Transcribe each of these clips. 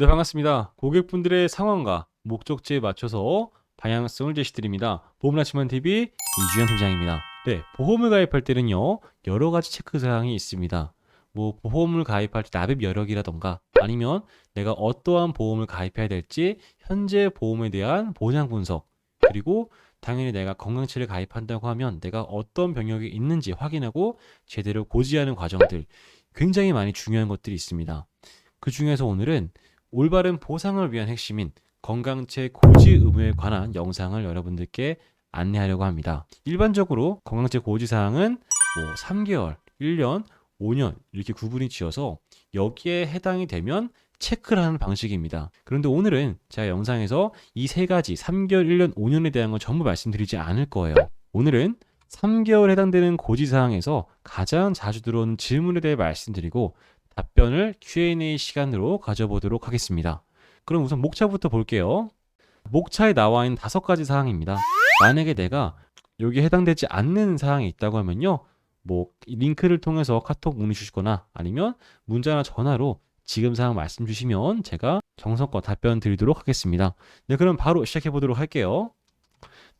네, 반갑습니다. 고객분들의 상황과 목적지에 맞춰서 방향성을 제시드립니다. 보험나치만 TV 이주현 팀장입니다. 네, 보험을 가입할 때는요, 여러 가지 체크사항이 있습니다. 뭐, 보험을 가입할 때 납입 여력이라던가, 아니면 내가 어떠한 보험을 가입해야 될지, 현재 보험에 대한 보장 분석, 그리고 당연히 내가 건강치를 가입한다고 하면 내가 어떤 병역이 있는지 확인하고 제대로 고지하는 과정들, 굉장히 많이 중요한 것들이 있습니다. 그 중에서 오늘은 올바른 보상을 위한 핵심인 건강체 고지 의무에 관한 영상을 여러분들께 안내하려고 합니다. 일반적으로 건강체 고지 사항은 뭐 3개월, 1년, 5년 이렇게 구분이 지어서 여기에 해당이 되면 체크를 하는 방식입니다. 그런데 오늘은 제가 영상에서 이 세 가지 3개월, 1년, 5년에 대한 건 전부 말씀드리지 않을 거예요. 오늘은 3개월 해당되는 고지 사항에서 가장 자주 들어오는 질문에 대해 말씀드리고 답변을 Q&A 시간으로 가져보도록 하겠습니다. 그럼 우선 목차부터 볼게요. 목차에 나와 있는 다섯 가지 사항입니다. 만약에 내가 여기에 해당되지 않는 사항이 있다고 하면요. 뭐 링크를 통해서 카톡 문의 주시거나 아니면 문자나 전화로 지금 사항 말씀 주시면 제가 정성껏 답변 드리도록 하겠습니다. 네, 그럼 바로 시작해 보도록 할게요.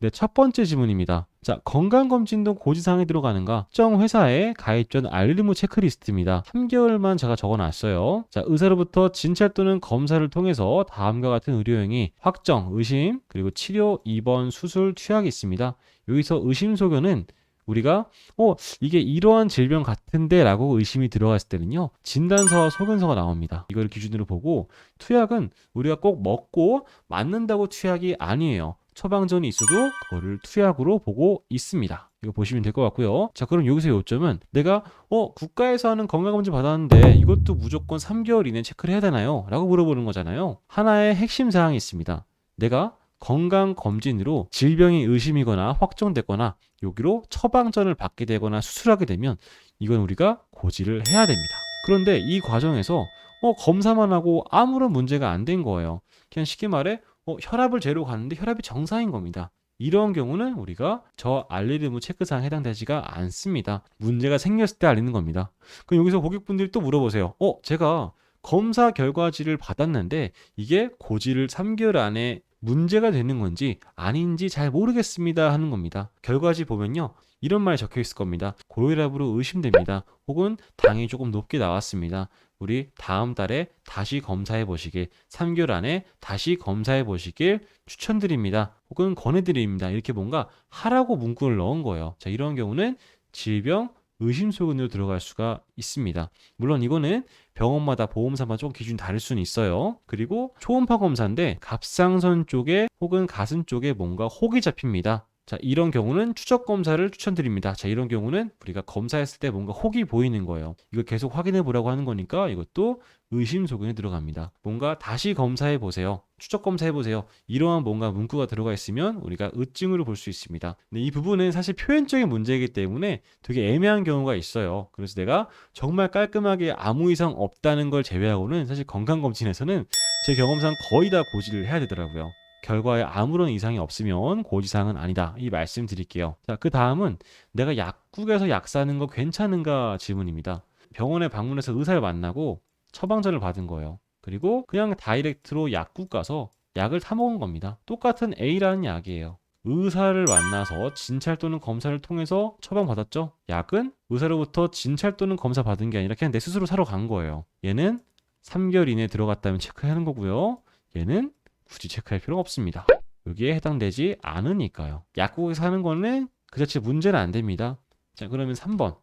네, 첫 번째 질문입니다. 자, 건강검진도 고지사항에 들어가는가? 특정 회사의 가입 전 알림 후 체크리스트입니다. 3개월만 제가 적어놨어요. 자, 의사로부터 진찰 또는 검사를 통해서 다음과 같은 의료행위, 확정, 의심, 그리고 치료, 입원, 수술, 투약이 있습니다. 여기서 의심 소견은 우리가 어 이게 이러한 질병 같은데 라고 의심이 들어갔을 때는요 진단서와 소견서가 나옵니다. 이걸 기준으로 보고 투약은 우리가 꼭 먹고 맞는다고 투약이 아니에요. 처방전이 있어도 그거를 투약으로 보고 있습니다. 이거 보시면 될 것 같고요. 자, 그럼 여기서 요점은 내가 어 국가에서 하는 건강검진 받았는데 이것도 무조건 3개월 이내 체크를 해야 되나요? 라고 물어보는 거잖아요. 하나의 핵심 사항이 있습니다. 내가 건강검진으로 질병이 의심이거나 확정됐거나 여기로 처방전을 받게 되거나 수술하게 되면 이건 우리가 고지를 해야 됩니다. 그런데 이 과정에서 어, 검사만 하고 아무런 문제가 안 된 거예요. 그냥 쉽게 말해 어, 혈압을 재러 갔는데 혈압이 정상인 겁니다. 이런 경우는 우리가 저 알리르무 체크사항 해당되지가 않습니다. 문제가 생겼을 때 알리는 겁니다. 그럼 여기서 고객분들이 또 물어보세요. 어, 제가 검사 결과지를 받았는데 이게 고지를 3개월 안에 문제가 되는 건지 아닌지 잘 모르겠습니다 하는 겁니다. 결과지 보면요. 이런 말이 적혀 있을 겁니다. 고혈압으로 의심됩니다. 혹은 당이 조금 높게 나왔습니다. 우리 다음 달에 다시 검사해 보시길, 3개월 안에 다시 검사해 보시길 추천드립니다. 혹은 권해드립니다. 이렇게 뭔가 하라고 문구를 넣은 거예요. 자, 이런 경우는 질병 의심소견으로 들어갈 수가 있습니다. 물론 이거는 병원마다 보험사마다 좀 기준이 다를 수는 있어요. 그리고 초음파 검사인데 갑상선 쪽에 혹은 가슴 쪽에 뭔가 혹이 잡힙니다. 자, 이런 경우는 추적 검사를 추천드립니다. 자, 이런 경우는 우리가 검사했을 때 뭔가 혹이 보이는 거예요. 이거 계속 확인해 보라고 하는 거니까 이것도 의심 소견에 들어갑니다. 뭔가 다시 검사해 보세요. 추적 검사해 보세요. 이러한 뭔가 문구가 들어가 있으면 우리가 의증으로 볼 수 있습니다. 근데 이 부분은 사실 표현적인 문제이기 때문에 되게 애매한 경우가 있어요. 그래서 내가 정말 깔끔하게 아무 이상 없다는 걸 제외하고는 사실 건강 검진에서는 제 경험상 거의 다 고지를 해야 되더라고요. 결과에 아무런 이상이 없으면 고지사항은 아니다. 이 말씀 드릴게요. 자, 그 다음은 내가 약국에서 약 사는 거 괜찮은가 질문입니다. 병원에 방문해서 의사를 만나고 처방전을 받은 거예요. 그리고 그냥 다이렉트로 약국 가서 약을 타먹은 겁니다. 똑같은 A라는 약이에요. 의사를 만나서 진찰 또는 검사를 통해서 처방받았죠? 약은 의사로부터 진찰 또는 검사 받은 게 아니라 그냥 내 스스로 사러 간 거예요. 얘는 3개월 이내에 들어갔다면 체크하는 거고요. 얘는 굳이 체크할 필요가 없습니다. 여기에 해당되지 않으니까요. 약국에서 하는 거는 그 자체 문제는 안 됩니다. 자, 그러면 3번.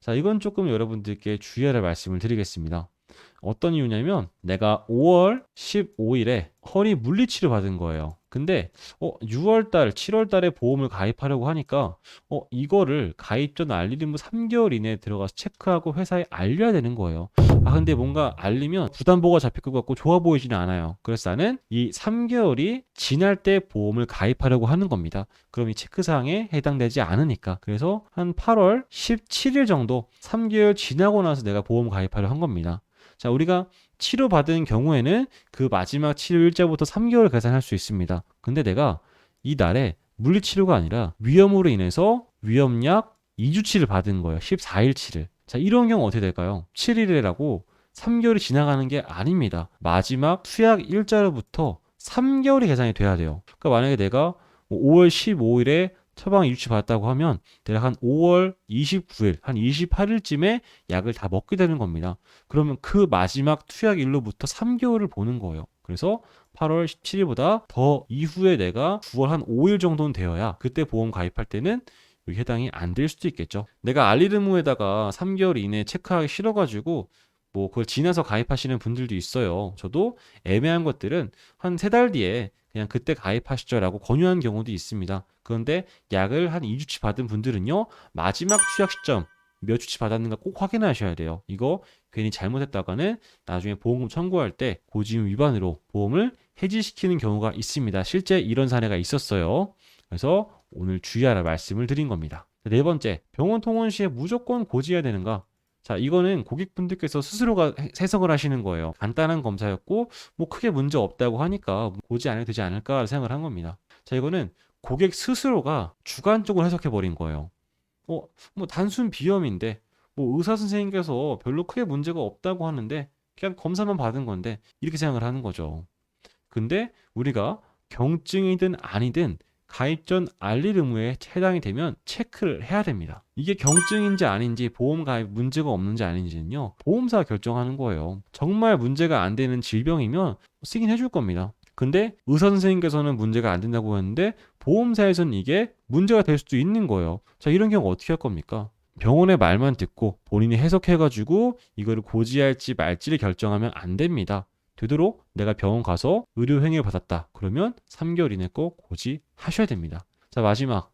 자, 이건 조금 여러분들께 주의하라 말씀을 드리겠습니다. 어떤 이유냐면 내가 5월 15일에 허리 물리치료 받은 거예요. 근데 어 6월 달, 7월 달에 보험을 가입하려고 하니까 어 이거를 가입 전 알리는 3개월 이내에 들어가서 체크하고 회사에 알려야 되는 거예요. 아 근데 뭔가 알리면 부담보가 잡힐 것 같고 좋아 보이지는 않아요. 그래서 나는 이 3개월이 지날 때 보험을 가입하려고 하는 겁니다. 그럼 이 체크사항에 해당되지 않으니까. 그래서 한 8월 17일 정도 3개월 지나고 나서 내가 보험 가입하려 한 겁니다. 자, 우리가 치료받은 경우에는 그 마지막 치료 일자부터 3개월 계산할 수 있습니다. 근데 내가 이 날에 물리치료가 아니라 위험으로 인해서 위험약 2주치를 받은 거예요. 14일치를. 자, 이런 경우 어떻게 될까요? 7일이라고 3개월이 지나가는 게 아닙니다. 마지막 투약 일자로부터 3개월이 계산이 돼야 돼요. 그러니까 만약에 내가 뭐 5월 15일에 처방 이주치 받았다고 하면 대략 한 5월 29일, 한 28일쯤에 약을 다 먹게 되는 겁니다. 그러면 그 마지막 투약 일로부터 3개월을 보는 거예요. 그래서 8월 17일보다 더 이후에 내가 9월 한 5일 정도는 되어야 그때 보험 가입할 때는 해당이 안 될 수도 있겠죠. 내가 알리르무에다가 3개월 이내에 체크하기 싫어가지고 뭐 그걸 지나서 가입하시는 분들도 있어요. 저도 애매한 것들은 한 세 달 뒤에 그냥 그때 가입하시죠라고 권유한 경우도 있습니다. 그런데 약을 한 2주치 받은 분들은요, 마지막 투약 시점 몇 주치 받았는가 꼭 확인하셔야 돼요. 이거 괜히 잘못했다가는 나중에 보험금 청구할 때 고지음 위반으로 보험을 해지시키는 경우가 있습니다. 실제 이런 사례가 있었어요. 그래서 오늘 주의하라 말씀을 드린 겁니다. 네 번째, 병원 통원 시에 무조건 고지해야 되는가? 자, 이거는 고객분들께서 스스로가 해- 해석을 하시는 거예요. 간단한 검사였고, 뭐 크게 문제 없다고 하니까 안 해도 되지 않을까 생각을 한 겁니다. 자, 이거는 고객 스스로가 주관적으로 해석해 버린 거예요. 어, 뭐 단순 비염인데, 뭐 의사 선생님께서 별로 크게 문제가 없다고 하는데, 그냥 검사만 받은 건데, 이렇게 생각을 하는 거죠. 근데 우리가 경증이든 아니든 가입 전 알릴 의무에 해당이 되면 체크를 해야 됩니다. 이게 경증인지 아닌지 보험 가입 문제가 없는지 아닌지는요. 보험사가 결정하는 거예요. 정말 문제가 안 되는 질병이면 쓰긴 해줄 겁니다. 근데 의사 선생님께서는 문제가 안 된다고 했는데 보험사에서는 이게 문제가 될 수도 있는 거예요. 자, 이런 경우 어떻게 할 겁니까? 병원의 말만 듣고 본인이 해석해가지고 이거를 고지할지 말지를 결정하면 안 됩니다. 되도록 내가 병원 가서 의료 행위를 받았다. 그러면 3개월 이내 꼭 고지하셔야 됩니다. 자, 마지막.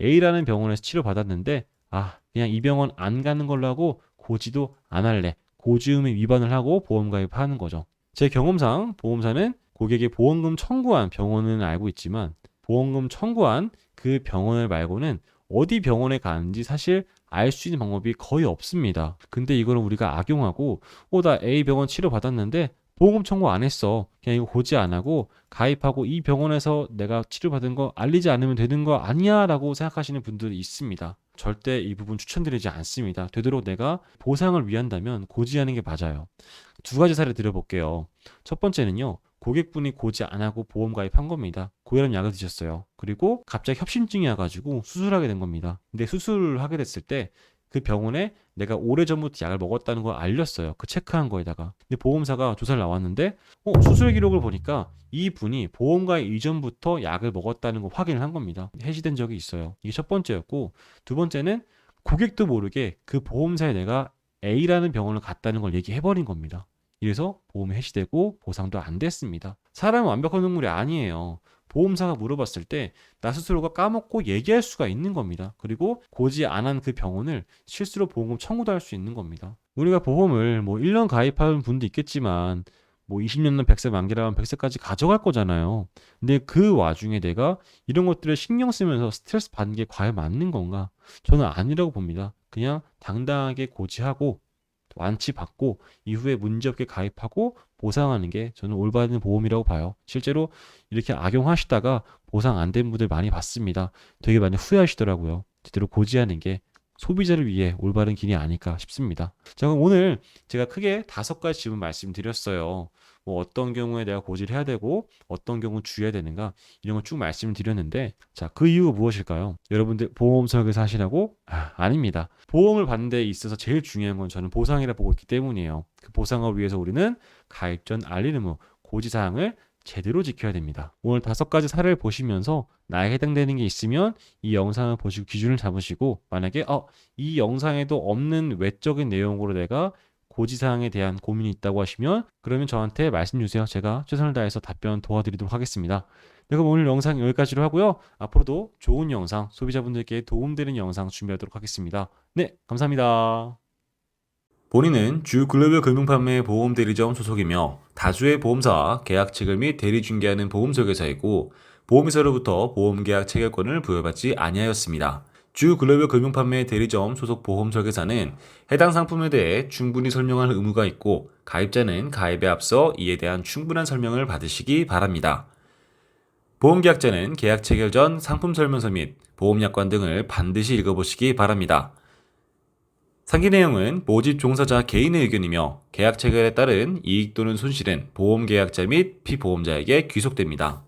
A라는 병원에서 치료받았는데, 아, 그냥 이 병원 안 가는 걸로 하고 고지도 안 할래. 고지의무 위반을 하고 보험 가입하는 거죠. 제 경험상 보험사는 고객의 보험금 청구한 병원은 알고 있지만 보험금 청구한 그 병원을 말고는 어디 병원에 가는지 사실 알 수 있는 방법이 거의 없습니다. 근데 이거는 우리가 악용하고, 어, 나 A 병원 치료 받았는데 보험금 청구 안 했어. 그냥 이거 고지 안 하고 가입하고 이 병원에서 내가 치료받은 거 알리지 않으면 되는 거 아니야 라고 생각하시는 분들이 있습니다. 절대 이 부분 추천드리지 않습니다. 되도록 내가 보상을 위한다면 고지하는 게 맞아요. 두 가지 사례 드려볼게요. 첫 번째는요. 고객분이 고지 안 하고 보험 가입한 겁니다. 고혈압 약을 드셨어요. 그리고 갑자기 협심증이 와가지고 수술하게 된 겁니다. 근데 수술을 하게 됐을 때 그 병원에 내가 오래전부터 약을 먹었다는 걸 알렸어요. 그 체크한 거에다가. 근데 보험사가 조사를 나왔는데, 어, 수술 기록을 보니까 이 분이 보험가입 이전부터 약을 먹었다는 걸 확인을 한 겁니다. 해지된 적이 있어요. 이게 첫 번째였고, 두 번째는 고객도 모르게 그 보험사에 내가 A라는 병원을 갔다는 걸 얘기해버린 겁니다. 이래서 보험이 해지되고 보상도 안 됐습니다. 사람은 완벽한 동물이 아니에요. 보험사가 물어봤을 때 나 스스로가 까먹고 얘기할 수가 있는 겁니다. 그리고 고지 안 한 그 병원을 실수로 보험금 청구도 할 수 있는 겁니다. 우리가 보험을 뭐 1년 가입하는 분도 있겠지만 뭐 20년은 100세 만기라면 100세까지 가져갈 거잖아요. 근데 그 와중에 내가 이런 것들을 신경 쓰면서 스트레스 받는 게 과연 맞는 건가? 저는 아니라고 봅니다. 그냥 당당하게 고지하고 완치 받고 이후에 문제없게 가입하고 보상하는 게 저는 올바른 보험이라고 봐요. 실제로 이렇게 악용하시다가 보상 안 된 분들 많이 봤습니다. 되게 많이 후회하시더라고요. 제대로 고지하는 게 소비자를 위해 올바른 길이 아닐까 싶습니다. 자, 그럼 오늘 제가 크게 다섯 가지 질문 말씀드렸어요. 뭐 어떤 경우에 내가 고지를 해야 되고 어떤 경우 주의해야 되는가 이런 걸 쭉 말씀을 드렸는데 자, 그 이유가 무엇일까요? 여러분들 보험 설계사 하시라고? 아, 아닙니다. 보험을 받는 데 있어서 제일 중요한 건 저는 보상이라 보고 있기 때문이에요. 그 보상을 위해서 우리는 가입 전 알림 의무, 고지 사항을 제대로 지켜야 됩니다. 오늘 다섯 가지 사례를 보시면서 나에 해당되는 게 있으면 이 영상을 보시고 기준을 잡으시고 만약에 어, 이 영상에도 없는 외적인 내용으로 내가 고지사항에 대한 고민이 있다고 하시면 그러면 저한테 말씀 주세요. 제가 최선을 다해서 답변 도와드리도록 하겠습니다. 네, 그럼 오늘 영상 여기까지로 하고요. 앞으로도 좋은 영상, 소비자분들께 도움되는 영상 준비하도록 하겠습니다. 네, 감사합니다. 본인은 주 글로벌 금융판매 보험 대리점 소속이며 다수의 보험사와 계약 체결 및 대리 중개하는 보험 설계사이고 보험회사로부터 보험 계약 체결권을 부여받지 아니하였습니다. 주 글로벌 금융판매 대리점 소속 보험 설계사는 해당 상품에 대해 충분히 설명할 의무가 있고 가입자는 가입에 앞서 이에 대한 충분한 설명을 받으시기 바랍니다. 보험계약자는 계약 체결 전 상품 설명서 및 보험약관 등을 반드시 읽어보시기 바랍니다. 상기 내용은 모집 종사자 개인의 의견이며 계약 체결에 따른 이익 또는 손실은 보험 계약자 및 피보험자에게 귀속됩니다.